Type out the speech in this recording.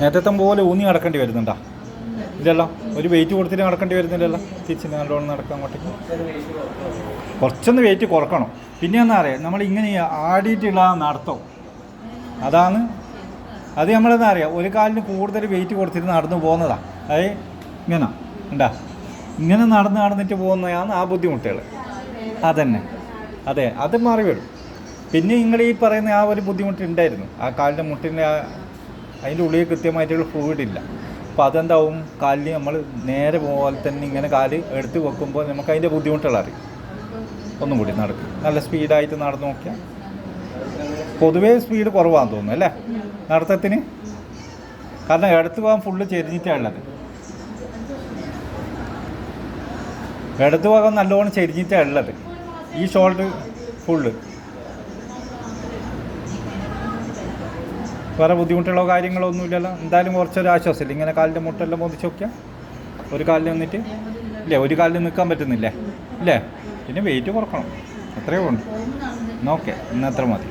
നേരത്തെ പോലെ ഊന്നി നടക്കേണ്ടി വരുന്നുണ്ടോ? ഇല്ലല്ലോ? ഒരു വെയിറ്റ് കൊടുത്തിട്ട് നടക്കേണ്ടി വരുന്നില്ലല്ലോ? തിരിച്ച് നല്ലോണം നടക്കാൻ അങ്ങോട്ടേക്ക്. കുറച്ചൊന്ന് വെയിറ്റ് കുറക്കണം. പിന്നെ എന്നാ അറിയാം? നമ്മൾ ഇങ്ങനെ ആടിയിട്ടുള്ള നടത്തം. അതാണ്. അത് നമ്മളെന്താ അറിയാം? ഒരു കാലിന് കൂടുതൽ വെയിറ്റ് കൊടുത്തിട്ട് നടന്നു പോകുന്നതാ. അതെ ഇങ്ങനെ. ഉണ്ടാ ഇങ്ങനെ നടന്ന് നടന്നിട്ട് പോകുന്നതാണ് ആ ബുദ്ധിമുട്ടുകൾ. അതന്നെ. അതെ. അത് മാറി വരും പിന്നെ നിങ്ങൾ ഈ പറയുന്ന ആ ഒരു ബുദ്ധിമുട്ട് ഉണ്ടായിരുന്നു. ആ കാലിന്റെ മുട്ടിന്റെ അതിന്റെ ഉള്ളിൽ കൃത്യമായിട്ടുള്ള ഫ്ലൂയിഡ് ഇല്ല. അപ്പോൾ അതെന്താവും? കാലിന് നമ്മൾ നേരെ പോലെ തന്നെ ഇങ്ങനെ കാൽ എടുത്ത് വെക്കുമ്പോൾ നമുക്ക് അതിന്റെ ബുദ്ധിമുട്ടുകൾ അറിയും. ഒന്നും കൂടി നടക്കും. നല്ല സ്പീഡായിട്ട് നടന്നു നോക്കിയാൽ പൊതുവേ സ്പീഡ് കുറവാന്ന് തോന്നുന്നു അല്ലേ? നടത്തത്തിന്? കാരണം ഇടത്ത് പോകാൻ ഫുള്ള് ചെരിഞ്ഞിട്ടാണ് ഉള്ളത്. ഇടത്ത് നല്ലോണം ചെരിഞ്ഞിട്ടാണ് ഉള്ളത്. ഈ ഷോൾഡർ ഫുള്ള് വേറെ ബുദ്ധിമുട്ടുള്ള കാര്യങ്ങളോ ഒന്നുമില്ലല്ലോ എന്തായാലും കുറച്ചൊരു ആശ്വാസമില്ല? ഇങ്ങനെ കാലിന്റെ മുട്ടെല്ലാം പൊതിച്ച് നോക്കിയാൽ ഒരു കാലിൽ നിന്നിട്ട് ഇല്ലേ? ഒരു കാലിൽ നിൽക്കാൻ പറ്റുന്നില്ലേ? ഇല്ലേ? പിന്നെ വെയിറ്റ് കുറക്കണം. അത്രയേ ഉള്ളൂ. ഓക്കെ. ഇന്നത്ര മതി.